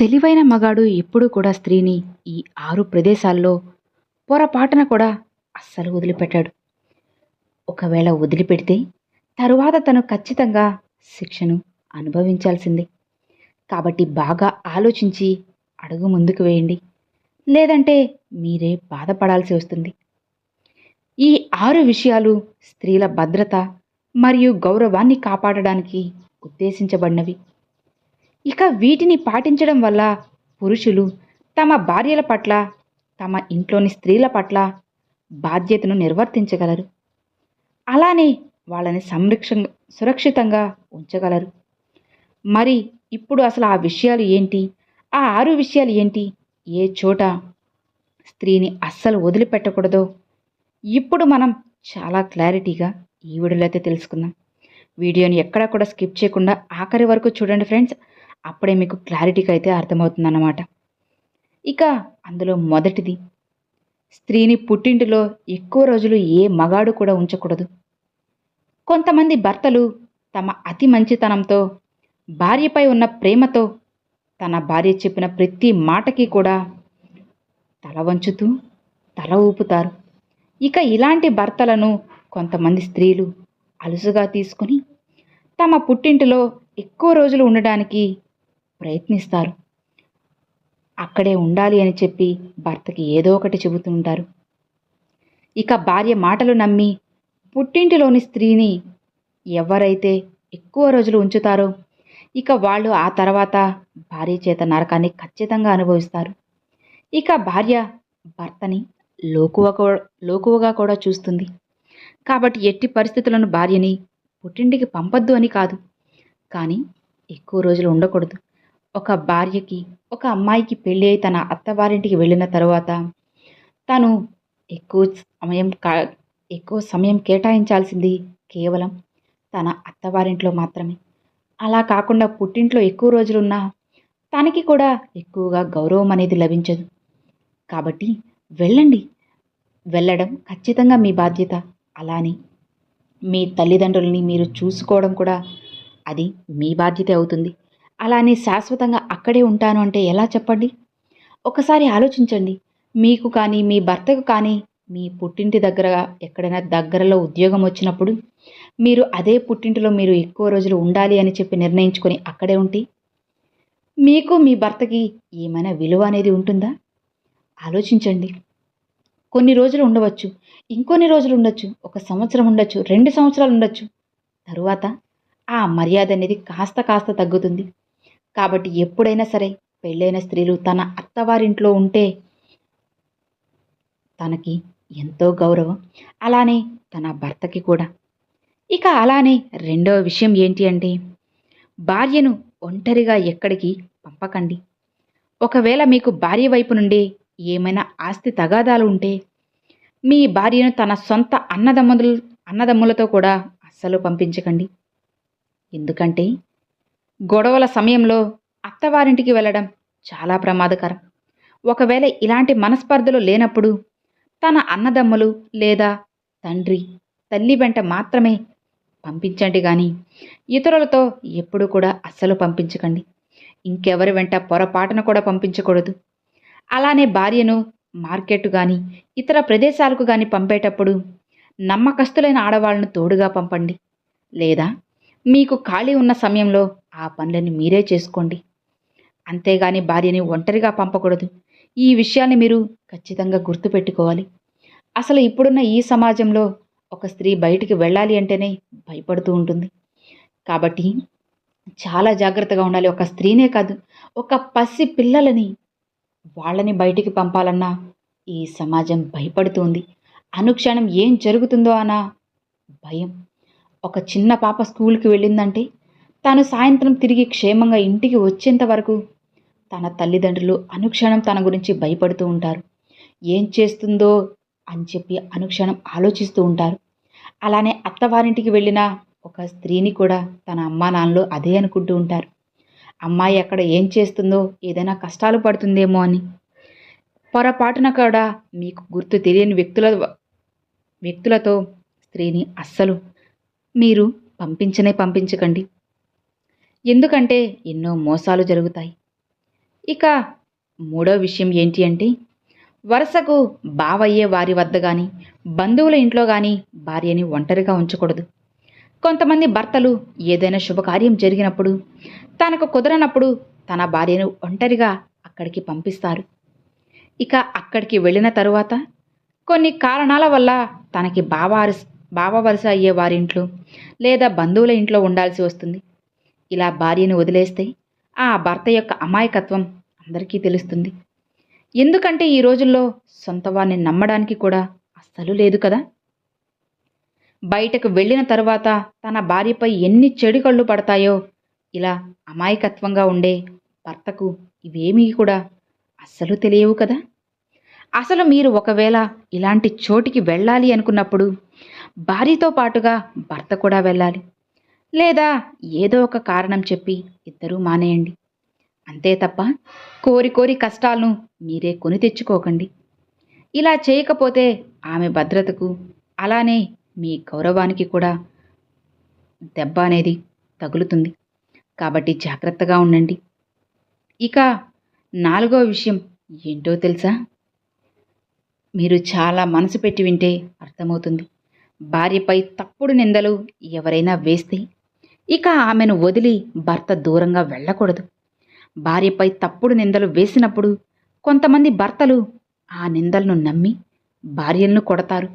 తెలివైన మగాడు ఎప్పుడూ కూడా స్త్రీని ఈ ఆరు ప్రదేశాల్లో పొరపాటున కూడా అస్సలు వదిలిపెట్టాడు. ఒకవేళ వదిలిపెడితే తరువాత తను ఖచ్చితంగా శిక్షను అనుభవించాల్సిందే. కాబట్టి బాగా ఆలోచించి అడుగు ముందుకు వేయండి. లేదంటే మీరే బాధపడాల్సి వస్తుంది. ఈ ఆరు విషయాలు స్త్రీల భద్రత మరియు గౌరవాన్ని కాపాడడానికి ఉద్దేశించబడినవి. ఇక వీటిని పాటించడం వల్ల పురుషులు తమ భార్యల పట్ల తమ ఇంట్లోని స్త్రీల పట్ల బాధ్యతను నిర్వర్తించగలరు. అలానే వాళ్ళని సంరక్ష సురక్షితంగా ఉంచగలరు. మరి ఇప్పుడు అసలు ఆ విషయాలు ఏంటి? ఆ ఆరు విషయాలు ఏంటి? ఏ చోట స్త్రీని అస్సలు వదిలిపెట్టకూడదో? ఇప్పుడు మనం చాలా క్లారిటీగా ఈ వీడియోలో అయితే తెలుసుకుందాం. వీడియోని ఎక్కడా కూడా స్కిప్ చేయకుండా ఆఖరి వరకు చూడండి ఫ్రెండ్స్. అప్పుడే మీకు క్లారిటీగా అయితే అర్థమవుతుందన్నమాట. ఇక అందులో మొదటిది. స్త్రీని పుట్టింటిలో ఎక్కువ రోజులు ఏ మగాడు కూడా ఉంచకూడదు. కొంతమంది భర్తలు తమ అతి మంచితనంతో భార్యపై ఉన్న ప్రేమతో తన భార్య చెప్పిన ప్రతి మాటకి కూడా తల వంచుతూ తల ఊపుతారు. ఇక ఇలాంటి భర్తలను కొంతమంది స్త్రీలు అలుసుగా తీసుకొని తమ పుట్టింటిలో ఎక్కువ రోజులు ఉండడానికి ప్రయత్నిస్తారు. అక్కడే ఉండాలి అని చెప్పి భర్తకి ఏదో ఒకటి చెబుతుంటారు ఇక భార్య మాటలు నమ్మి పుట్టింటిలోని స్త్రీని ఎవరైతే ఎక్కువ రోజులు ఉంచుతారో ఇక వాళ్ళు ఆ తర్వాత భార్య చేత నరకాన్ని ఖచ్చితంగా అనుభవిస్తారు. ఇక భార్య భర్తని లోకువ లోకువగా కూడా చూస్తుంది. కాబట్టి ఎట్టి పరిస్థితులను భార్యని పుట్టింటికి పంపొద్దు అని కాదు. కానీ ఎక్కువ రోజులు ఉండకూడదు. ఒక భార్యకి ఒక అమ్మాయికి పెళ్ళి అయి తన అత్తవారింటికి వెళ్ళిన తర్వాత తను ఎక్కువ సమయం కా ఎక్కువ సమయం కేటాయించాల్సింది కేవలం తన అత్తవారింట్లో మాత్రమే. అలా కాకుండా పుట్టింట్లో ఎక్కువ రోజులున్నా తనకి కూడా ఎక్కువగా గౌరవం అనేది లభించదు. కాబట్టి వెళ్ళండి. వెళ్ళడం ఖచ్చితంగా మీ బాధ్యత. అలానే మీ తల్లిదండ్రులని మీరు చూసుకోవడం కూడా అది మీ బాధ్యత అవుతుంది. అలానే శాశ్వతంగా అక్కడే ఉంటాను అంటే ఎలా చెప్పండి? ఒకసారి ఆలోచించండి. మీకు కానీ మీ భర్తకు కానీ మీ పుట్టింటి దగ్గర ఎక్కడైనా దగ్గరలో ఉద్యోగం వచ్చినప్పుడు మీరు అదే పుట్టింటిలో మీరు ఎక్కువ రోజులు ఉండాలి అని చెప్పి నిర్ణయించుకొని అక్కడే ఉంటే మీకు మీ భర్తకి ఏమైనా విలువ అనేది ఉంటుందా? ఆలోచించండి. కొన్ని రోజులు ఉండవచ్చు ఇంకొన్ని రోజులు ఉండొచ్చు ఒక సంవత్సరం ఉండొచ్చు రెండు సంవత్సరాలు ఉండొచ్చు. తరువాత ఆ మర్యాద అనేది కాస్త కాస్త తగ్గుతుంది. కాబట్టి ఎప్పుడైనా సరే పెళ్ళైన స్త్రీలు తన అత్తవారింట్లో ఉంటే తనకి ఎంతో గౌరవం. అలానే తన భర్తకి కూడా. ఇక అలానే రెండవ విషయం ఏంటి అంటే భార్యను ఒంటరిగా ఎక్కడికి పంపకండి. ఒకవేళ మీకు భార్య వైపు నుండి ఏమైనా ఆస్తి తగాదాలు ఉంటే మీ భార్యను తన సొంత అన్నదమ్ములు అన్నదమ్ములతో కూడా అస్సలు పంపించకండి. ఎందుకంటే గొడవల సమయంలో అత్తవారింటికి వెళ్ళడం చాలా ప్రమాదకరం. ఒకవేళ ఇలాంటి మనస్పర్ధలు లేనప్పుడు తన అన్నదమ్ములు లేదా తండ్రి తల్లి వెంట మాత్రమే పంపించండి కానీ ఇతరులతో ఎప్పుడు కూడా అస్సలు పంపించకండి. ఇంకెవరి వెంట పొరపాటున కూడా పంపించకూడదు. అలానే భార్యను మార్కెట్ కానీ ఇతర ప్రదేశాలకు కానీ పంపేటప్పుడు నమ్మకస్తులైన ఆడవాళ్ళను తోడుగా పంపండి. లేదా మీకు ఖాళీ ఉన్న సమయంలో ఆ పనులను మీరే చేసుకోండి. అంతేగాని భార్యని ఒంటరిగా పంపకూడదు. ఈ విషయాన్ని మీరు ఖచ్చితంగా గుర్తుపెట్టుకోవాలి. అసలు ఇప్పుడున్న ఈ సమాజంలో ఒక స్త్రీ బయటికి వెళ్ళాలి అంటేనే భయపడుతూ ఉంటుంది. కాబట్టి చాలా జాగ్రత్తగా ఉండాలి. ఒక స్త్రీనే కాదు ఒక పసి పిల్లలని వాళ్ళని బయటికి పంపాలన్నా ఈ సమాజం భయపడుతుంది అనుక్షణం ఏం జరుగుతుందో అన్న భయం. ఒక చిన్న పాప స్కూల్కి వెళ్ళిందంటే తాను సాయంత్రం తిరిగి క్షేమంగా ఇంటికి వచ్చేంత వరకు తన తల్లిదండ్రులు అనుక్షణం తన గురించి భయపడుతూ ఉంటారు. ఏం చేస్తుందో అని చెప్పి అనుక్షణం ఆలోచిస్తూ ఉంటారు. అలానే అత్తవారింటికి వెళ్ళిన ఒక స్త్రీని కూడా తన అమ్మా నాన్నలు అదే అనుకుంటూ ఉంటారు. అమ్మాయి అక్కడ ఏం చేస్తుందో ఏదైనా కష్టాలు పడుతుందేమో అని. పొరపాటున కూడా మీకు గుర్తు తెలియని వ్యక్తుల వ్యక్తులతో స్త్రీని అస్సలు మీరు పంపించనే పంపించకండి. ఎందుకంటే ఎన్నో మోసాలు జరుగుతాయి. ఇక మూడో విషయం ఏంటి అంటే వరుసకు బావయ్యే వారి వద్ద కానీ బంధువుల ఇంట్లో కానీ భార్యని ఒంటరిగా ఉంచకూడదు. కొంతమంది భర్తలు ఏదైనా శుభకార్యం జరిగినప్పుడు తనకు కుదరనప్పుడు తన భార్యను ఒంటరిగా అక్కడికి పంపిస్తారు. ఇక అక్కడికి వెళ్ళిన తరువాత కొన్ని కారణాల వల్ల తనకి బావ బావ వరుస అయ్యే వారి ఇంట్లో లేదా బంధువుల ఇంట్లో ఉండాల్సి వస్తుంది. ఇలా భార్యను వదిలేస్తే ఆ భర్త యొక్క అమాయకత్వం అందరికీ తెలుస్తుంది. ఎందుకంటే ఈ రోజుల్లో సొంత వారిని నమ్మడానికి కూడా అస్సలు లేదు కదా. బయటకు వెళ్ళిన తరువాత తన భార్యపై ఎన్ని చెడు కళ్ళు పడతాయో ఇలా అమాయకత్వంగా ఉండే భర్తకు ఇవేమీ కూడా అస్సలు తెలియవు కదా. అసలు మీరు ఒకవేళ ఇలాంటి చోటికి వెళ్ళాలి అనుకున్నప్పుడు భార్యతో పాటుగా భర్త కూడా వెళ్ళాలి. లేదా ఏదో ఒక కారణం చెప్పి ఇద్దరూ మానేయండి. అంతే తప్ప కోరి కోరి కష్టాలను మీరే కొని తెచ్చుకోకండి. ఇలా చేయకపోతే ఆమె భద్రతకు అలానే మీ గౌరవానికి కూడా దెబ్బ అనేది తగులుతుంది. కాబట్టి జాగ్రత్తగా ఉండండి. ఇక నాలుగో విషయం ఏంటో తెలుసా? మీరు చాలా మనసు పెట్టి వింటే అర్థమవుతుంది. భార్యపై తప్పుడు నిందలు ఎవరైనా వేస్తే ఇక ఆమెను వదిలి భర్త దూరంగా వెళ్ళకూడదు. భార్యపై తప్పుడు నిందలు వేసినప్పుడు కొంతమంది భర్తలు ఆ నిందలను నమ్మి భార్యలను కొడతారు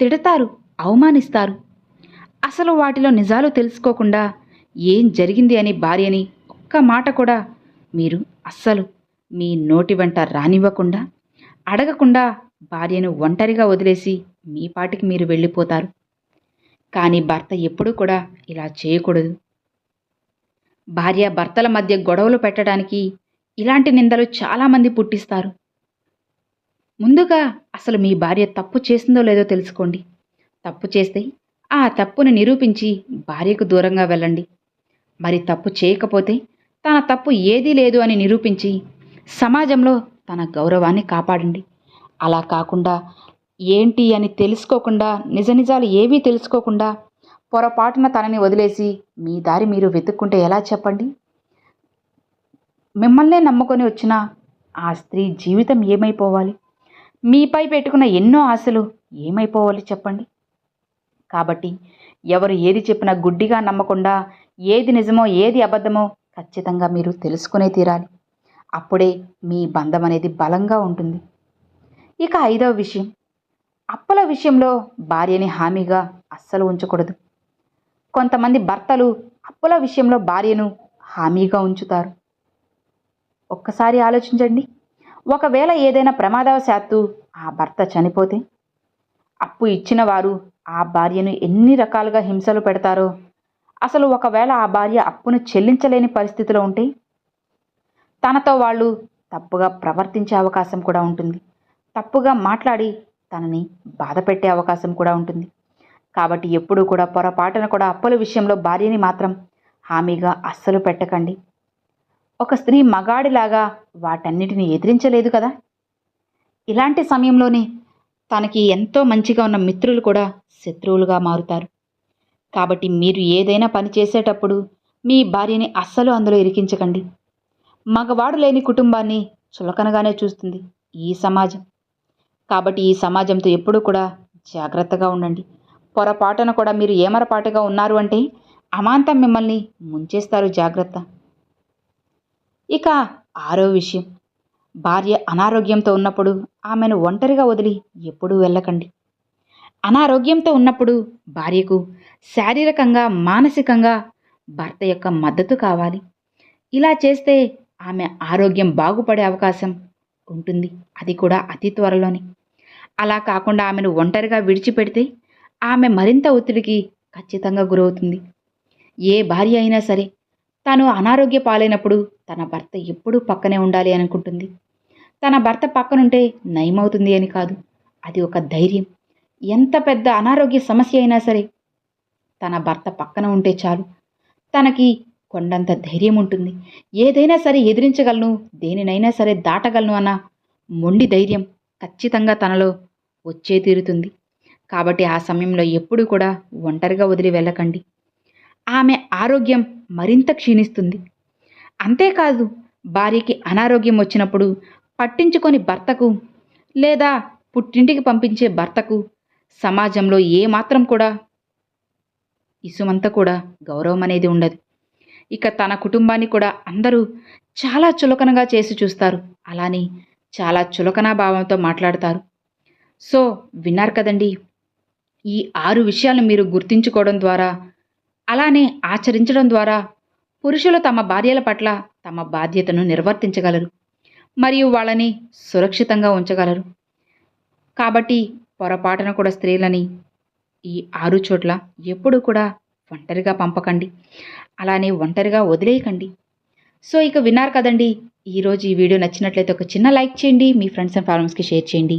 తిడతారు అవమానిస్తారు. అసలు వాటిలో నిజాలు తెలుసుకోకుండా ఏం జరిగింది అని భార్యని ఒక్క మాట కూడా మీరు అస్సలు మీ నోటి వెంట రానివ్వకుండా అడగకుండా భార్యను ఒంటరిగా వదిలేసి మీ పాటికి మీరు వెళ్ళిపోతారు. కానీ భర్త ఎప్పుడూ కూడా ఇలా చేయకూడదు. భార్య భర్తల మధ్య గొడవలు పెట్టడానికి ఇలాంటి నిందలు చాలామంది పుట్టిస్తారు. ముందుగా అసలు మీ భార్య తప్పు చేసిందో లేదో తెలుసుకోండి. తప్పు చేస్తే ఆ తప్పును నిరూపించి భార్యకు దూరంగా వెళ్ళండి. మరి తప్పు చేయకపోతే తన తప్పు ఏదీ లేదు అని నిరూపించి సమాజంలో తన గౌరవాన్ని కాపాడండి. అలా కాకుండా ఏంటి అని తెలుసుకోకుండా నిజ నిజాలు ఏవీ తెలుసుకోకుండా పొరపాటున తనని వదిలేసి మీ దారి మీరు వెతుక్కుంటే ఎలా చెప్పండి? మిమ్మల్నే నమ్ముకొని వచ్చిన ఆ స్త్రీ జీవితం ఏమైపోవాలి? మీపై పెట్టుకున్న ఎన్నో ఆశలు ఏమైపోవాలి చెప్పండి? కాబట్టి ఎవరు ఏది చెప్పినా గుడ్డిగా నమ్మకుండా ఏది నిజమో ఏది అబద్ధమో ఖచ్చితంగా మీరు తెలుసుకునే తీరాలి. అప్పుడే మీ బంధం అనేది బలంగా ఉంటుంది. ఇక ఐదవ విషయం. అప్పుల విషయంలో భార్యని హామీగా అస్సలు ఉంచకూడదు. కొంతమంది భర్తలు అప్పుల విషయంలో భార్యను హామీగా ఉంచుతారు. ఒక్కసారి ఆలోచించండి. ఒకవేళ ఏదైనా ప్రమాదవశాత్తు ఆ భర్త చనిపోతే అప్పు ఇచ్చిన వారు ఆ భార్యను ఎన్ని రకాలుగా హింసలు పెడతారో అసలు ఒకవేళ ఆ భార్య అప్పును చెల్లించలేని పరిస్థితిలో ఉంటే తనతో వాళ్ళు తప్పుగా ప్రవర్తించే అవకాశం కూడా ఉంటుంది. తప్పుగా మాట్లాడి తనని బాధ పెట్టే అవకాశం కూడా ఉంటుంది. కాబట్టి ఎప్పుడూ కూడా పొరపాటున కూడా అప్పుల విషయంలో భార్యని మాత్రం హామీగా అస్సలు పెట్టకండి. ఒక స్త్రీ మగాడిలాగా వాటన్నిటిని ఎదిరించలేదు కదా? ఇలాంటి సమయంలోనే తనకి ఎంతో మంచిగా ఉన్న మిత్రులు కూడా శత్రువులుగా మారుతారు. కాబట్టి మీరు ఏదైనా పని చేసేటప్పుడు మీ భార్యని అస్సలు అందులో ఇరికించకండి. మగవాడు లేని కుటుంబాన్ని చులకనగానే చూస్తుంది ఈ సమాజం. కాబట్టి ఈ సమాజంతో ఎప్పుడూ కూడా జాగ్రత్తగా ఉండండి. పొరపాటున కూడా మీరు ఏమరపాటుగా ఉన్నారు అంటే అమాంతం మిమ్మల్ని ముంచేస్తారు జాగ్రత్త. ఇక ఆరో విషయం. భార్య అనారోగ్యంతో ఉన్నప్పుడు ఆమెను ఒంటరిగా వదిలి ఎప్పుడూ వెళ్ళకండి. అనారోగ్యంతో ఉన్నప్పుడు భార్యకు శారీరకంగా మానసికంగా భర్త యొక్క మద్దతు కావాలి. ఇలా చేస్తే ఆమె ఆరోగ్యం బాగుపడే అవకాశం ఉంటుంది. అది కూడా అతి త్వరలోనే. అలా కాకుండా ఆమెను ఒంటరిగా విడిచిపెడితే ఆమె మరింత ఒత్తిడికి ఖచ్చితంగా గురవుతుంది. ఏ భార్య అయినా సరే తాను అనారోగ్య పాలైనప్పుడు తన భర్త ఎప్పుడూ పక్కనే ఉండాలి అనుకుంటుంది. తన భర్త పక్కనుంటే నయమవుతుంది అని కాదు అది ఒక ధైర్యం. ఎంత పెద్ద అనారోగ్య సమస్య అయినా సరే తన భర్త పక్కన ఉంటే చాలు. తనకి కొండంత ధైర్యం ఉంటుంది. ఏదైనా సరే ఎదిరించగలను దేనినైనా సరే దాటగలను అన్న మొండి ధైర్యం ఖచ్చితంగా తనలో వచ్చే తీరుతుంది. కాబట్టి ఆ సమయంలో ఎప్పుడూ కూడా ఒంటరిగా వదిలి వెళ్ళకండి. ఆమె ఆరోగ్యం మరింత క్షీణిస్తుంది. అంతేకాదు భార్యకి అనారోగ్యం వచ్చినప్పుడు పట్టించుకొని భర్తకు లేదా పుట్టింటికి పంపించే భర్తకు సమాజంలో ఏమాత్రం కూడా ఇసుమంతా కూడా గౌరవం అనేది ఉండదు. ఇక తన కుటుంబాన్ని కూడా అందరూ చాలా చులకనగా చేసి చూస్తారు. అలానే చాలా చులకనా భావంతో మాట్లాడతారు. సో విన్నారు కదండి. ఈ ఆరు విషయాలు మీరు గుర్తించుకోవడం ద్వారా అలానే ఆచరించడం ద్వారా పురుషులు తమ భార్యల పట్ల తమ బాధ్యతను నిర్వర్తించగలరు మరియు వాళ్ళని సురక్షితంగా ఉంచగలరు. కాబట్టి పొరపాటున కూడా స్త్రీలని ఈ ఆరు చోట్ల ఎప్పుడూ కూడా ఒంటరిగా పంపకండి. అలానే ఒంటరిగా వదిలేయకండి. సో ఇక విన్నారు కదండి ఈరోజు ఈ వీడియో నచ్చినట్లయితే ఒక చిన్న లైక్ చేయండి మీ ఫ్రెండ్స్ అండ్ ఫాలోవర్స్కి షేర్ చేయండి.